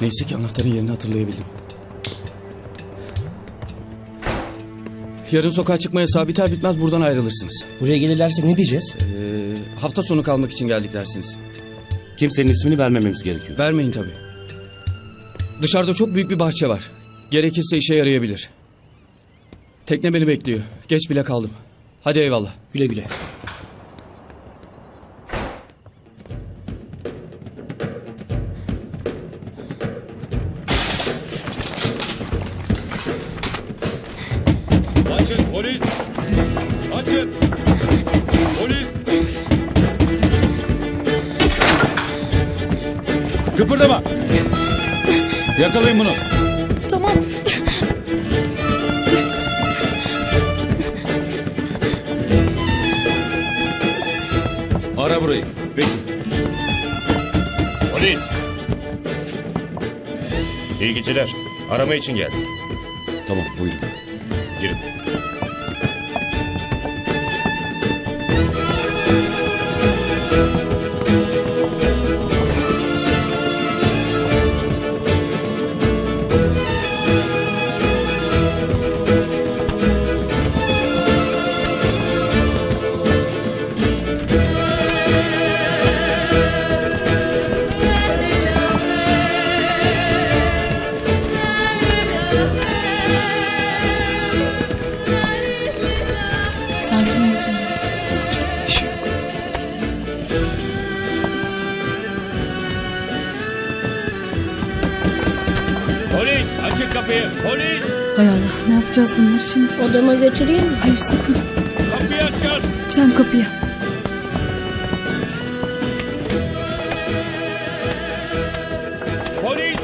Neyse ki anahtarın yerini hatırlayabildim. Yarın sokağa çıkmaya yasağı biter bitmez buradan ayrılırsınız. Buraya gelirlerse ne diyeceğiz? Ee, hafta sonu kalmak için geldik dersiniz. Kimsenin ismini vermememiz gerekiyor. Vermeyin tabii. Dışarıda çok büyük bir bahçe var. Gerekirse işe yarayabilir. Tekne beni bekliyor. Geç bile kaldım. Hadi eyvallah. Güle güle. Açın polis! Açın! Polis! Kıpırdama! Yakalayın bunu. Tamam. Ara burayı. Peki. Polis! İyi geceler. Arama için geldim. Tamam buyurun. Girin. Kapıyı! Polis! Hay Allah ne yapacağız bunları şimdi? Odama götüreyim mi? Hayır sakın. Kapıyı açın! Sen kapıya. Polis!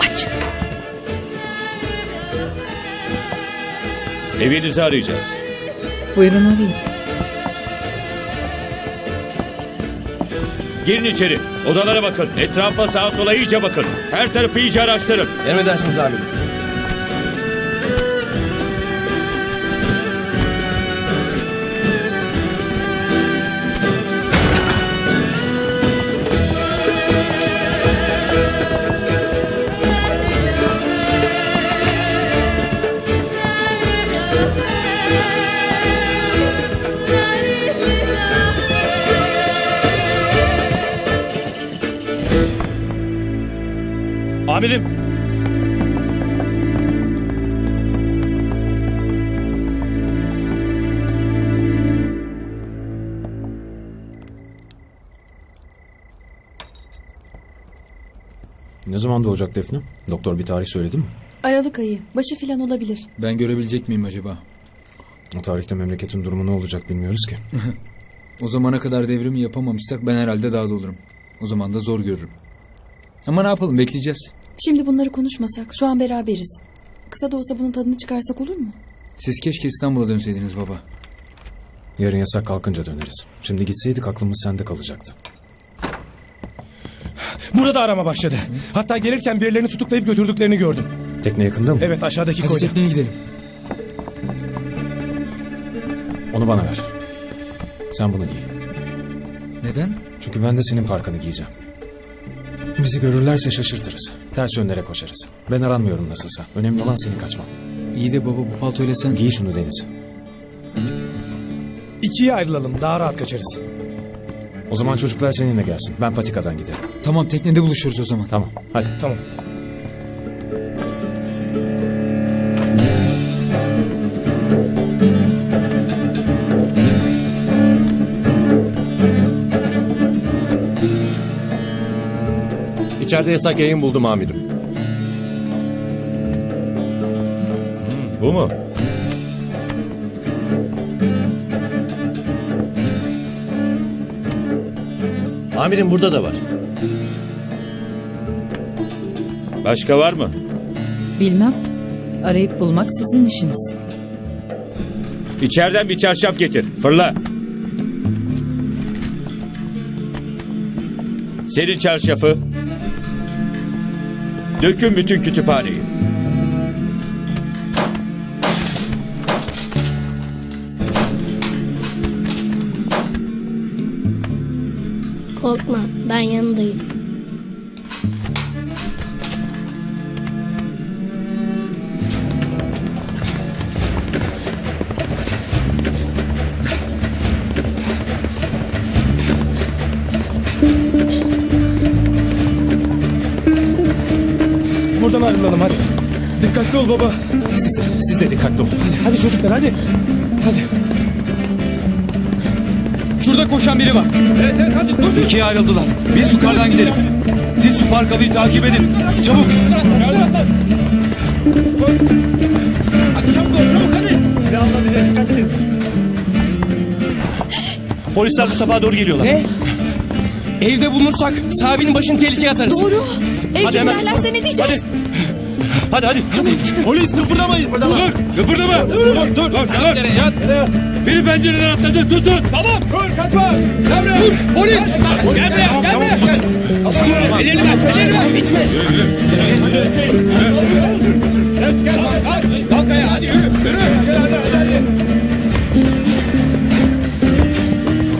Aç. Evinizi arayacağız. Buyurun arayın. Girin içeri. Odalara bakın. Etrafa sağa sola iyice bakın. Her tarafı iyice araştırın. Emredersiniz amirim. Amirim! Ne zaman doğacak Defne? Doktor bir tarih söyledi mi? Aralık ayı. Başı filan olabilir. Ben görebilecek miyim acaba? O tarihte memleketin durumu ne olacak bilmiyoruz ki. O zamana kadar devrimi yapamamışsak ben herhalde daha da olurum. O zaman da zor görürüm. Ama ne yapalım bekleyeceğiz. Şimdi bunları konuşmasak. Şu an beraberiz. Kısa da olsa bunun tadını çıkarsak olur mu? Siz keşke İstanbul'a dönseydiniz baba. Yarın yasak kalkınca döneriz. Şimdi gitseydik aklımız sende kalacaktı. Burada arama başladı. Hatta gelirken birilerini tutuklayıp götürdüklerini gördüm. Tekne yakında mı? Evet aşağıdaki Hadi koyda. tekneye gidelim. Onu bana ver. Sen bunu giy. Neden? Çünkü ben de senin parkanı giyeceğim. Bizi görürlerse şaşırtırız. Ters yönlere koşarız. Ben aranmıyorum nasılsa. Önemli olan senin kaçman. İyi de baba bu paltoyla sen... Giy şunu Deniz. İkiye ayrılalım daha rahat kaçarız. O zaman çocuklar seninle gelsin. Ben patikadan giderim. Tamam teknede buluşuruz o zaman. Tamam hadi. Tamam. İçeride yasak yayın buldum amirim. Bu mu? Amirim burada da var. Başka var mı? Bilmem. Arayıp bulmak sizin işiniz. İçeriden bir çarşaf getir. Fırla. Senin çarşafı. Dökün bütün kütüphaneyi. Korkma ben yanındayım. Oradan ayrılalım hadi. Dikkatli ol baba. Siz de, siz de dikkatli olun. Hadi, hadi çocuklar hadi. Hadi. Şurada koşan biri var. İkiye ayrıldılar. Biz yukarıdan gidelim. Siz şu parkalıyı takip edin. Çabuk. Polisler bu sabaha doğru geliyorlar. Ne? Evde bulunursak sahibinin başını tehlikeye atarız. Doğru. Ev Hadi gibi hemen yerlerse ne diyeceğiz? Hadi. Hadi hadi. Polis kıpırdamayın. Dur. Kıpırdama. Dur. Dur. Dur. dur. Biri pencereden atladı. Tutun.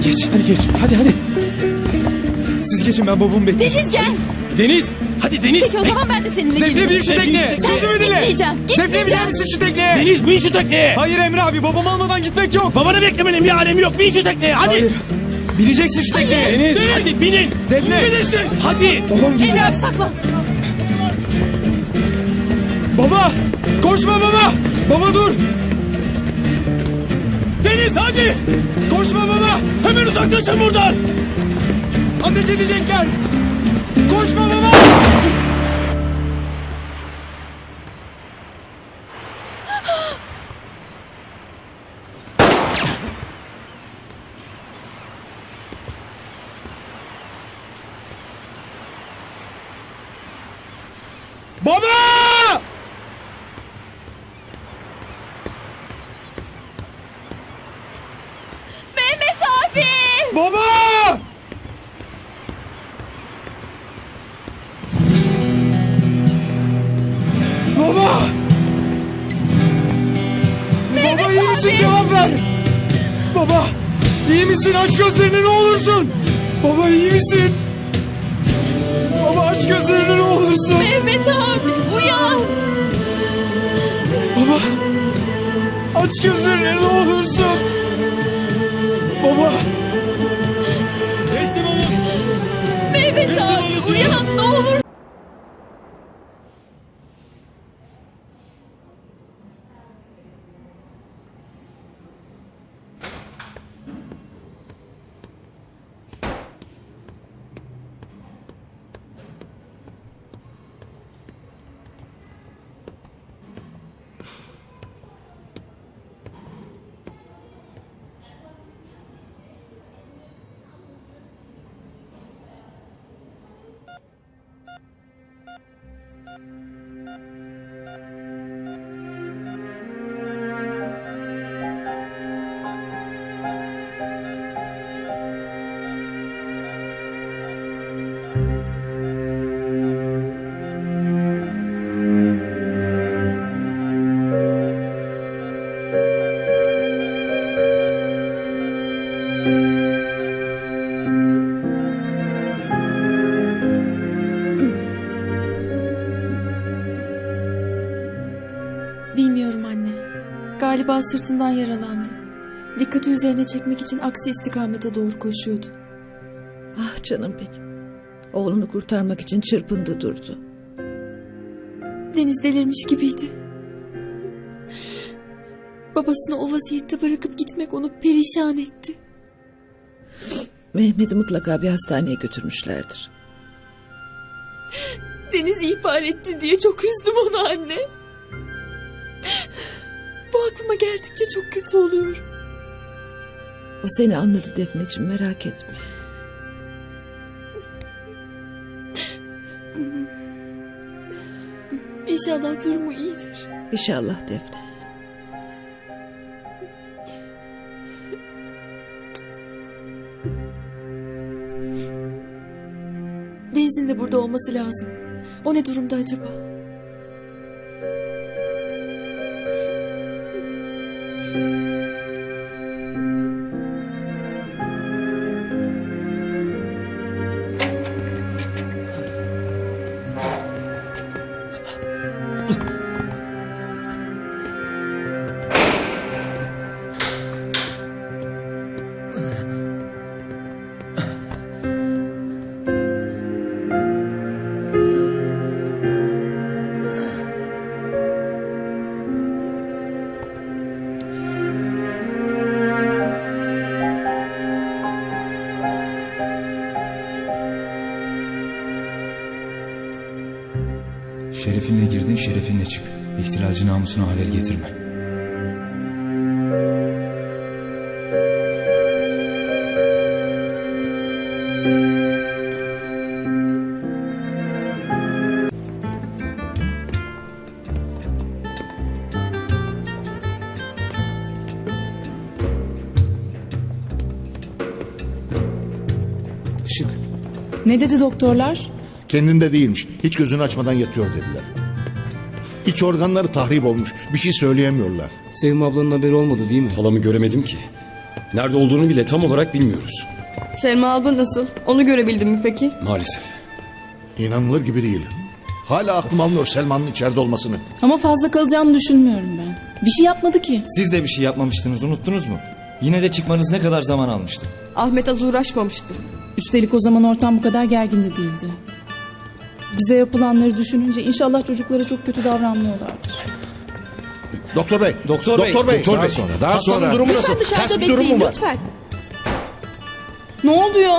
Geç hadi geç. Hadi hadi. Siz geçin ben babamı bekleyeceğim. Deniz gel. Deniz. Hadi Deniz. Peki o zaman ben de seninle Defne gelirim. bin şu tekneye. Sözümü dinle. Gitmeyeceğim. Defne biner Gitmeyeceğim. misin şu tekneye? Deniz bin şu tekneye. Hayır Emre abi babamı almadan gitmek yok. Babanı beklemenin bir alemi yok. Bin şu tekneye. Hadi. Hayır. Bineceksin şu tekneye. Deniz. Hadi binin. Defne. Bilirsiniz. Hadi. Babam gidiyor. Emre abi saklan. Baba. Koşma baba. Baba dur. Deniz hadi. Koşma baba. Hemen uzaklaşın buradan. Ateş edecekler. Koşma baba. Baba iyi misin aç gözlerini ne olursun. Baba iyi misin? Baba aç gözlerini ne olursun. Mehmet abi uyan. Baba aç gözlerini ne olursun. Baba Teslim olun. Mehmet abi uyan Galiba sırtından yaralandı. Dikkati üzerine çekmek için aksi istikamete doğru koşuyordu. Ah canım benim. Oğlunu kurtarmak için çırpındı durdu. Deniz delirmiş gibiydi. Babasını o vaziyette bırakıp gitmek onu perişan etti. Mehmet'i mutlaka bir hastaneye götürmüşlerdir. Deniz ihbar etti diye çok üzdüm onu anne. Bu aklıma geldikçe çok kötü oluyorum. O seni anladı Defneciğim merak etme. İnşallah durumu iyidir. İnşallah Defne. Deniz'in de burada olması lazım. O ne durumda acaba? Şerefinle girdin, şerefinle çık. İhtilalci namusunu halel getirme. Işık. Ne dedi doktorlar? Kendinde değilmiş. Hiç gözünü açmadan yatıyor dediler. İç organları tahrip olmuş. Bir şey söyleyemiyorlar. Sevim ablanın haberi olmadı değil mi? Halamı göremedim ki. Nerede olduğunu bile tam olarak bilmiyoruz. Selma abla nasıl? Onu görebildin mi peki? Maalesef. İnanılır gibi değil. Hala aklım almıyor Selman'ın içeride olmasını. Ama fazla kalacağını düşünmüyorum ben. Bir şey yapmadı ki. Siz de bir şey yapmamıştınız unuttunuz mu? Yine de çıkmanız ne kadar zaman almıştı? Ahmet az uğraşmamıştı. Üstelik o zaman ortam bu kadar gergin de değildi. Bize yapılanları düşününce inşallah çocuklara çok kötü davranmıyorlardır. Doktor bey. Doktor bey, Doktor bey. doktor daha bey. sonra. Daha Hastanın durumu nasıl? Ters bir durum mu var? lütfen. Ne oluyor?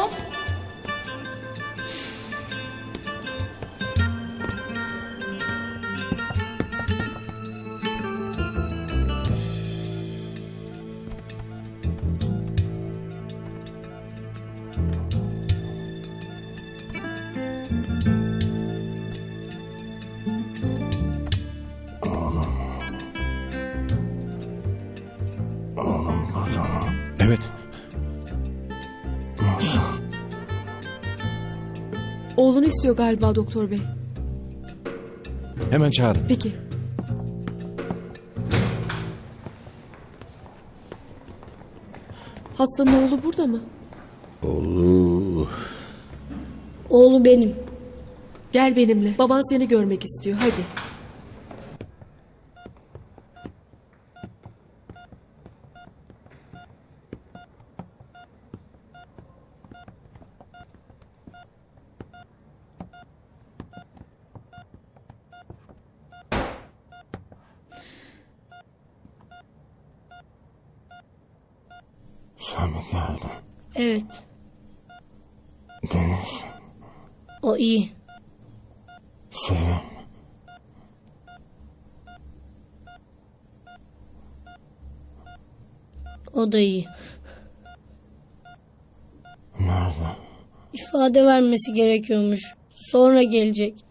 Evet. Oğlunu istiyor galiba doktor bey. Hemen çağırın. Peki. Hastanın oğlu burada mı? Oğlu. Oğlu benim. Gel benimle. Baban seni görmek istiyor. Hadi. Sen mi geldin? Evet, Deniz. o iyi. Sevim. O da iyi. Nerede? İfade vermesi gerekiyormuş. Sonra gelecek.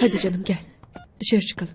Hadi canım gel. Dışarı çıkalım.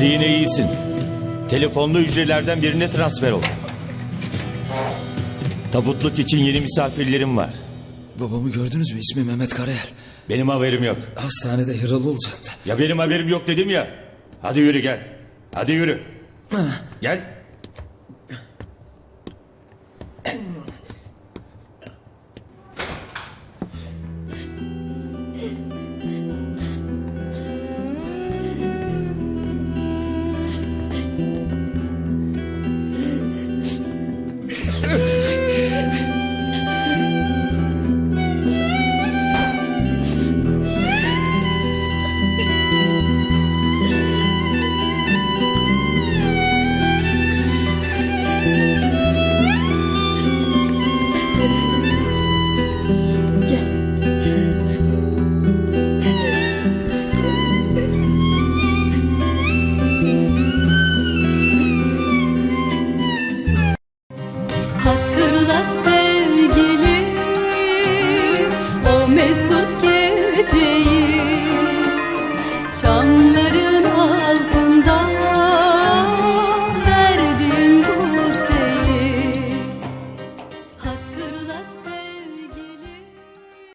Hadi yine iyisin. Telefonlu hücrelerden birine transfer ol. Tabutluk için yeni misafirlerim var. Babamı gördünüz mü? İsmi Mehmet Karayel. Benim haberim yok. Hastanede yaralı olacaktı. Ya benim haberim yok dedim ya. Hadi yürü gel. Hadi yürü. Gel.